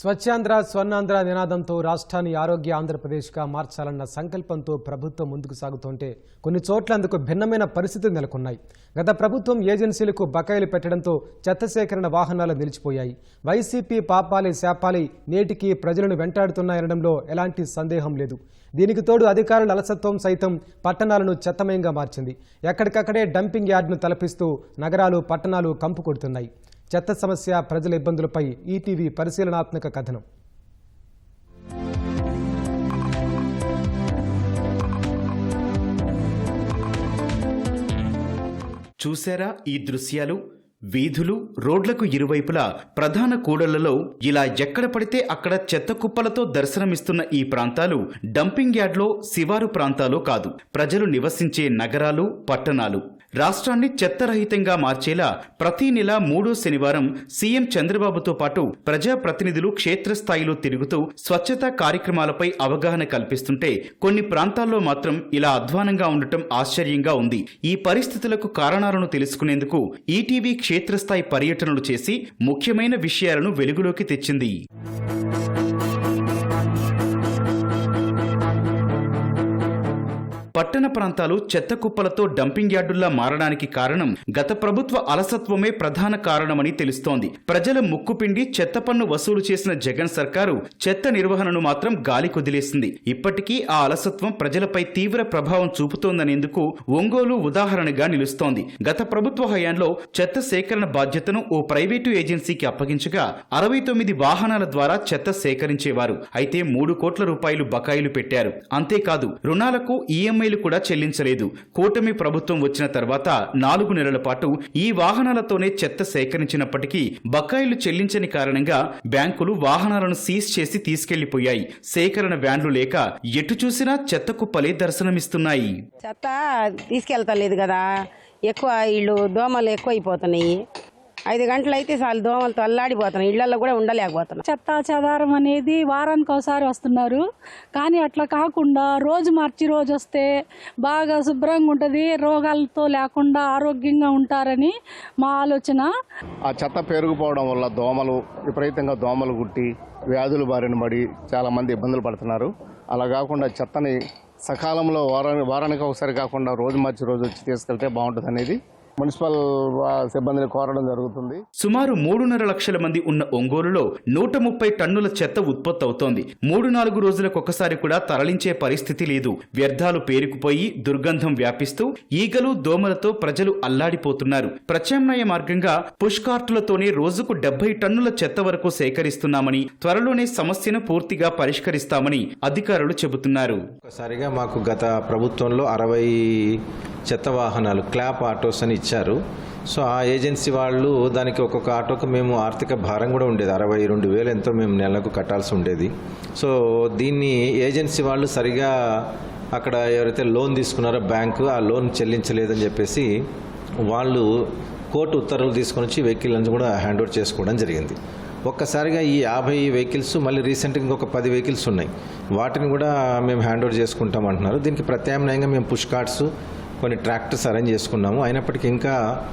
స్వచ్ఛాంధ్ర స్వర్ణాంధ్ర నినాదంతో రాష్ట్రాన్ని ఆరోగ్య ఆంధ్రప్రదేశ్గా మార్చాలన్న సంకల్పంతో ప్రభుత్వం ముందుకు సాగుతుంటే కొన్ని చోట్ల అందుకు భిన్నమైన పరిస్థితులు నెలకొన్నాయి. గత ప్రభుత్వం ఏజెన్సీలకు బకాయిలు పెట్టడంతో చెత్త సేకరణ వాహనాలు నిలిచిపోయాయి. వైసీపీ పాపాలి శాపాలి నేటికి ప్రజలను వెంటాడుతున్నాయనడంలో ఎలాంటి సందేహం లేదు. దీనికి తోడు అధికారుల అలసత్వం సైతం పట్టణాలను చెత్తమయంగా మార్చింది. ఎక్కడికక్కడే డంపింగ్ యార్డ్ను తలపిస్తూ నగరాలు పట్టణాలు కంపు కొడుతున్నాయి. చెత్త సమస్య ప్రజల ఇబ్బందులపై ఈటీవీ పరిశీలనాత్మక కథనం. చూశారా ఈ దృశ్యాలు? వీధులు రోడ్లకు ఇరువైపులా ప్రధాన కూడళ్ళలో ఇలా ఎక్కడ పడితే అక్కడ చెత్త కుప్పలతో దర్శనమిస్తున్న ఈ ప్రాంతాలు డంపింగ్ యార్డ్లో శివారు ప్రాంతాలు కాదు. ప్రజలు నివసించే నగరాలు పట్టణాలు. రాష్ట్రాన్ని చెత్తరహితంగా మార్చేలా ప్రతి నెల మూడో శనివారం సీఎం చంద్రబాబుతో పాటు ప్రజాప్రతినిధులు క్షేత్రస్థాయిలో తిరుగుతూ స్వచ్ఛతా కార్యక్రమాలపై అవగాహన కల్పిస్తుంటే కొన్ని ప్రాంతాల్లో మాత్రం ఇలా అధ్వానంగా ఉండటం ఆశ్చర్యంగా ఉంది. ఈ పరిస్థితులకు కారణాలను తెలుసుకునేందుకు ఈటీవీ క్షేత్రస్థాయి పర్యటనలు చేసి ముఖ్యమైన విషయాలను వెలుగులోకి తెచ్చింది. పట్టణ ప్రాంతాలు చెత్త కుప్పలతో డంపింగ్ యార్డుల్లా మారడానికి కారణం గత ప్రభుత్వ అలసత్వమే ప్రధాన కారణమని తెలుస్తోంది. ప్రజల ముక్కుపిండి చెత్త పన్ను వసూలు చేసిన జగన్ సర్కారు చెత్త నిర్వహణను మాత్రం గాలి కొదిలేసింది. ఇప్పటికీ ఆ అలసత్వం ప్రజలపై తీవ్ర ప్రభావం చూపుతోందనేందుకు ఒంగోలు ఉదాహరణగా నిలుస్తోంది. గత ప్రభుత్వ హయాంలో చెత్త సేకరణ బాధ్యతను ఓ ప్రైవేటు ఏజెన్సీకి అప్పగించగా అరవై తొమ్మిది వాహనాల ద్వారా చెత్త సేకరించేవారు. అయితే మూడు కోట్ల రూపాయలు బకాయిలు పెట్టారు. అంతేకాదు రుణాలకు ఈఎంఐ ఈఎంఐలు కూడా చెల్లించలేదు. కూటమి ప్రభుత్వం వచ్చిన తర్వాత నాలుగు నెలల పాటు ఈ వాహనాలతోనే చెత్త సేకరించినప్పటికీ బకాయిలు చెల్లించని కారణంగా బ్యాంకులు వాహనాలను సీజ్ చేసి తీసుకెళ్ళిపోయాయి. సేకరణ వ్యాన్లు లేక ఎటు చూసినా చెత్త కుప్పలే దర్శనమిస్తున్నాయి. చెత్త తీసుకెళ్తలేదు కదా. ఎక్కువ ఇళ్ళు దోమలు ఎక్కువ అయిపోతున్నాయి ఐదు గంటలు అయితే చాలు దోమలతో అల్లాడిపోతున్నాయి ఇళ్ళలో కూడా ఉండలేకపోతున్నాం చెత్త చెదారం అనేది వారానికి ఒకసారి వస్తున్నారు. కానీ అట్లా కాకుండా రోజు మార్చి రోజు వస్తే బాగా శుభ్రంగా ఉంటుంది. రోగాలతో లేకుండా ఆరోగ్యంగా ఉంటారని మా ఆలోచన. ఆ చెత్త పెరిగిపోవడం వల్ల దోమలు విపరీతంగా దోమలు గుట్టి వ్యాధులు బారిన పడి చాలా మంది ఇబ్బందులు పడుతున్నారు. అలా కాకుండా చెత్తని సకాలంలో వారానికి వారానికి ఒకసారి కాకుండా రోజు మార్చి రోజు వచ్చి తీసుకెళ్తే బాగుంటుంది అనేది మున్సిపల్ సిబ్బందిని కోరడం జరుగుతుంది. సుమారు మూడున్నర లక్షల మంది ఉన్న ఒంగోలులో నూట ముప్పై టన్నుల చెత్త ఉత్పత్తి అవుతోంది మూడు నాలుగు రోజులకు ఒకసారి కూడా తరలించే పరిస్థితి లేదు. వ్యర్థాలు పేరుకుపోయి దుర్గంధం వ్యాపిస్తూ ఈగలు దోమలతో ప్రజలు అల్లాడిపోతున్నారు. ప్రత్యామ్నాయ మార్గంగా పుష్ కార్టులతోనే రోజుకు డెబ్బై టన్నుల చెత్త వరకు సేకరిస్తున్నామని త్వరలోనే సమస్యను పూర్తిగా పరిష్కరిస్తామని అధికారులు చెబుతున్నారు. ఒకసారిగా మాకు గత ప్రభుత్వంలో అరవై చెత్త వాహనాలు క్లాప్ ఆటోస్ అని ఇచ్చారు. సో ఆ ఏజెన్సీ వాళ్ళు దానికి ఒక్కొక్క ఆటోకు మేము ఆర్థిక భారం కూడా ఉండేది. అరవై రెండు వేలు ఎంతో మేము నెలకు కట్టాల్సి ఉండేది. సో దీన్ని ఏజెన్సీ వాళ్ళు సరిగా అక్కడ ఎవరైతే లోన్ తీసుకున్నారో బ్యాంకు ఆ లోన్ చెల్లించలేదని చెప్పేసి వాళ్ళు కోర్టు ఉత్తర్వులు తీసుకొని వచ్చి వెహికల్ని కూడా హ్యాండ్ ఓవర్ చేసుకోవడం జరిగింది. ఒక్కసారిగా ఈ యాభై వెహికల్స్ మళ్ళీ రీసెంట్గా ఇంకొక పది వెహికల్స్ ఉన్నాయి. వాటిని కూడా మేము హ్యాండ్ ఓవర్ చేసుకుంటాం అంటున్నారు. దీనికి ప్రత్యామ్నాయంగా మేము పుష్ కార్డ్స్ కొన్ని ట్రాక్టర్స్ అరేంజ్ చేసుకున్నాము. అయినప్పటికీ ఇంకా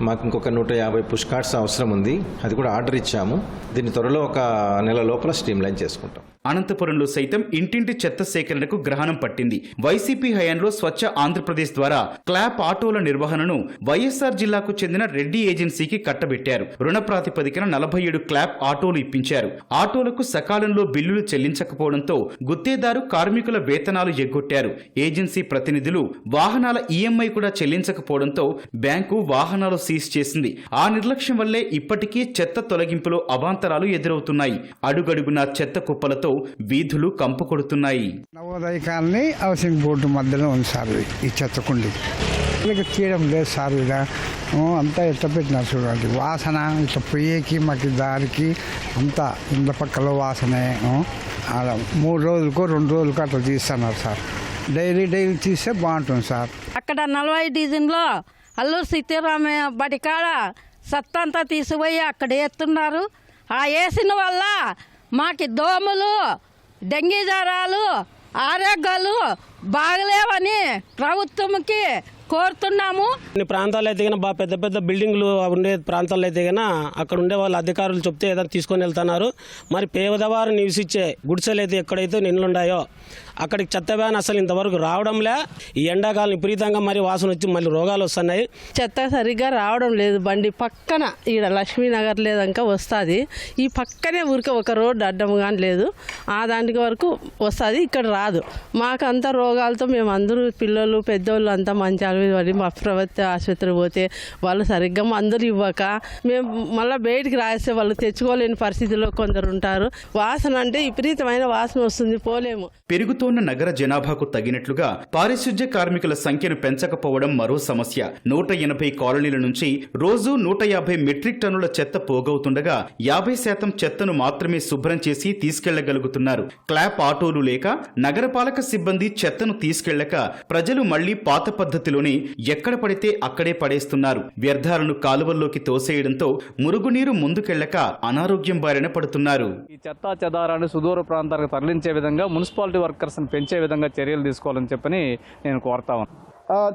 మాకు ఇంకొక నూట యాభై పుష్ కార్డ్స్ అవసరం ఉంది. అది కూడా ఆర్డర్ ఇచ్చాము. దీన్ని త్వరలో ఒక నెల లోపల స్ట్రీమ్ లైన్ చేసుకుంటాం. అనంతపురంలో సైతం ఇంటింటి చెత్త సేకరణకు గ్రహణం పట్టింది. వైసీపీ హయాంలో స్వచ్ఛ ఆంధ్రప్రదేశ్ ద్వారా క్లాప్ ఆటోల నిర్వహణను వైఎస్ఆర్ జిల్లాకు చెందిన రెడ్డి ఏజెన్సీకి కట్టబెట్టారు. రుణ ప్రాతిపదికన నలభై ఏడు క్లాప్ ఆటోలు ఇప్పించారు. ఆటోలకు సకాలంలో బిల్లులు చెల్లించకపోవడంతో గుత్తేదారు కార్మికుల వేతనాలు ఎగ్గొట్టారు. ఏజెన్సీ ప్రతినిధులు వాహనాల ఈఎంఐ కూడా చెల్లించకపోవడంతో బ్యాంకు వాహనాలు సీజ్ చేసింది. ఆ నిర్లక్ష్యం వల్లే ఇప్పటికీ చెత్త తొలగింపులో అవాంతరాలు ఎదురవుతున్నాయి. అడుగడుగునా చెత్త కుప్పలతో వీధులు కంపు కొడుతున్నాయి. నవోదయ కాలనీ హౌసింగ్ బోర్డు మధ్యలో ఉంది సార్ ఇది, ఈ చెత్తకుండి వీళ్ళకి తీయడం లేదు సార్ ఇలా అంతా ఎట్లా పెట్టినారు చూడండి వాసన ఇట్లా పొయ్యేకి మాకు దారికి అంతా ఇంత పక్కలో వాసనే మూడు రోజులకు రెండు రోజులకు అట్లా తీస్తున్నారు సార్. డైలీ డైలీ తీస్తే బాగుంటుంది సార్. అక్కడ నలభై డిజైన్లో అల్లూరు సీతారామ బడి కాడ సత్తంతా తీసుకుపోయి అక్కడ వేస్తున్నారు ఆ వేసిన వల్ల మాకి దోమలు డెంగీ జ్వరాలు ఆరోగ్యాలు బాగలేవని ప్రభుత్వంకి కోరుతున్నాము. కొన్ని ప్రాంతాలు అయితే కన్నా బాగా పెద్ద పెద్ద బిల్డింగ్లు ఉండే ప్రాంతాల్లో అయితే కన్నా అక్కడ ఉండే వాళ్ళ అధికారులు చెప్తే ఏదైనా తీసుకొని వెళ్తున్నారు. మరి పేదవారు నివసించే గుడిసెలు అయితే ఎక్కడైతే నిన్నుండాయో అక్కడికి చెత్త వ్యాన్ అసలు ఇంతవరకు రావడంలే. ఈ ఎండాకాలం విపరీతంగా మరి వాసన వచ్చి మళ్ళీ రోగాలు వస్తున్నాయి. చెత్త సరిగ్గా రావడం లేదు. బండి పక్కన ఈడ లక్ష్మీనగర్ లేదంక వస్తుంది. ఈ పక్కనే ఊరికే ఒక రోడ్డు అడ్డం కానీ లేదు. ఆ దానికి వరకు వస్తుంది ఇక్కడ రాదు. మాకంతా రోగాలతో మేము అందరూ పిల్లలు పెద్దోళ్ళు అంతా మంచి పడి మా ప్రభుత్వ ఆసుపత్రికి పోతే వాళ్ళు సరిగ్గా మందులు ఇవ్వక మేము మళ్ళీ బయటికి రాస్తే వాళ్ళు తెచ్చుకోలేని పరిస్థితిలో కొందరు ఉంటారు. వాసన అంటే విపరీతమైన వాసన వస్తుంది పోలేము. పెరుగుతోన్న నగర జనాభాకు తగినట్లుగా పారిశుధ్య కార్మికుల సంఖ్యను పెంచకపోవడం మరో సమస్య. నూట ఎనభై కాలనీల నుంచి రోజు నూట యాభై మెట్రిక్ టన్నుల చెత్త పోగవుతుండగా యాభై శాతం చెత్తను మాత్రమే శుభ్రం చేసి తీసుకెళ్ళగలుగుతున్నారు. క్లాప్ ఆటోలు లేక నగరపాలక సిబ్బంది చెత్తను తీసుకెళ్ళక ప్రజలు మళ్ళీ పాత పద్ధతిలోనే ఎక్కడ పడితే అక్కడే పడేస్తున్నారు. వ్యర్థాలను కాలువల్లోకి తోసేయడంతో మురుగునీరు ముందుకెళ్ళక అనారోగ్యం బారిన పడుతున్నారు. ఈ చెత్తా చెదారాన్ని సుదూర ప్రాంతాలకు తరలించే విధంగా మున్సిపాలిటీ వర్కర్స్ సమస్యను పెంచే విధంగా చర్యలు తీసుకోవాలని చెప్పని నేను కోరుతా ఉన్నాను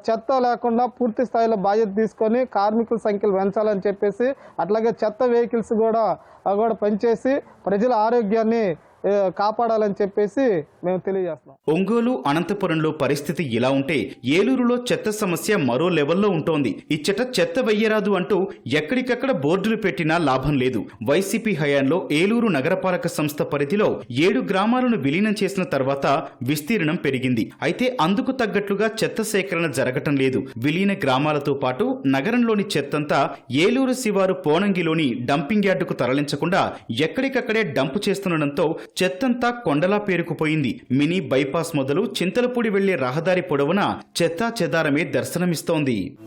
చెత్త లేకుండా పూర్తి స్థాయిలో బాధ్యత తీసుకొని కార్మికుల సంఖ్యలు పెంచాలని చెప్పేసి అట్లాగే చెత్త వెహికల్స్ కూడా కూడా పనిచేసి ప్రజల ఆరోగ్యాన్ని కాపాడాలని చెప్పేసి మేము తెలియజేస్తున్నాం. ఒంగోలు అనంతపురంలో పరిస్థితి ఇలా ఉంటే ఏలూరులో చెత్త సమస్య మరో లెవెల్లో ఉంటోంది. ఇచ్చట చెత్త వెయ్యరాదు అంటూ ఎక్కడికక్కడ బోర్డులు పెట్టినా లాభం లేదు. వైసీపీ హయాంలో ఏలూరు నగరపాలక సంస్థ పరిధిలో ఏడు గ్రామాలను విలీనం చేసిన తర్వాత విస్తీర్ణం పెరిగింది. అయితే అందుకు తగ్గట్లుగా చెత్త సేకరణ జరగటం లేదు. విలీన గ్రామాలతో పాటు నగరంలోని చెత్తంతా ఏలూరు శివారు పోనంగిలోని డంపింగ్ యార్డుకు తరలించకుండా ఎక్కడికక్కడే డంపు చేస్తుండటంతో చెత్తంతా కొండలా పేరుకుపోయింది. మినీ బైపాస్ మొదలు చింతలపూడి వెళ్ళే రహదారి పొడవునా చెత్తా చెదారమే దర్శనమిస్తోంది.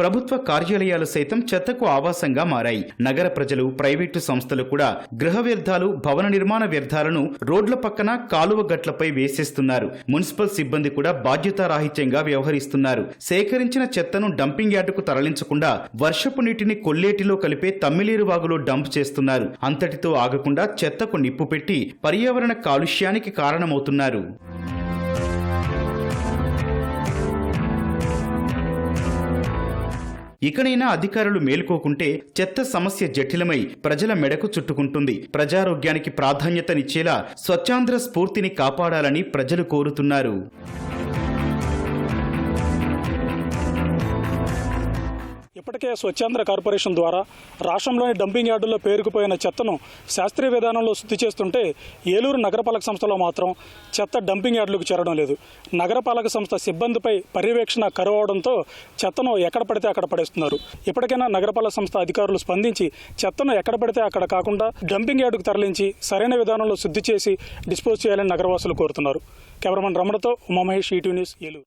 ప్రభుత్వ కార్యాలయాలు సైతం చెత్తకు ఆవాసంగా మారాయి. నగర ప్రజలు ప్రైవేటు సంస్థలు కూడా గృహ వ్యర్థాలు భవన నిర్మాణ వ్యర్థాలను రోడ్ల పక్కన కాలువ గట్లపై వేసేస్తున్నారు. మున్సిపల్ సిబ్బంది కూడా బాధ్యతారాహిత్యంగా వ్యవహరిస్తున్నారు. సేకరించిన చెత్తను డంపింగ్ యార్డుకు తరలించకుండా వర్షపు నీటిని కొల్లేటిలో కలిపే తమ్మిలేరు వాగులో డంప్ చేస్తున్నారు. అంతటితో ఆగకుండా చెత్తకు నిప్పు పెట్టి పర్యావరణ కాలుష్యానికి కారణమవుతున్నారు. ఇకనైనా అధికారులు మేలుకోకుంటే చెత్త సమస్య జటిలమై ప్రజల మెడకు చుట్టుకుంటుంది. ప్రజారోగ్యానికి ప్రాధాన్యతనిచ్చేలా స్వచ్ఛాంధ్ర స్ఫూర్తిని కాపాడాలని ప్రజలు కోరుతున్నారు. ఇప్పటికే స్వచ్ఛాంధ్ర కార్పొరేషన్ ద్వారా రాష్ట్రంలోని డంపింగ్ యార్డుల్లో పేరుకుపోయిన చెత్తను శాస్త్రీయ విధానంలో శుద్ధి చేస్తుంటే ఏలూరు నగరపాలక సంస్థలో మాత్రం చెత్త డంపింగ్ యార్డులకు చేరడం లేదు. నగరపాలక సంస్థ సిబ్బందిపై పర్యవేక్షణ కరువవడంతో చెత్తను ఎక్కడ పడితే అక్కడ పడేస్తున్నారు. ఇప్పటికైనా నగరపాలక సంస్థ అధికారులు స్పందించి చెత్తను ఎక్కడ పడితే అక్కడ కాకుండా డంపింగ్ యార్డుకు తరలించి సరైన విధానంలో శుద్ధి చేసి డిస్పోజ్ చేయాలని నగరవాసులు కోరుతున్నారు. కెమెరామన్ రమణతో ఉమామహేష్ ఈటీ న్యూస్ ఏలూరు.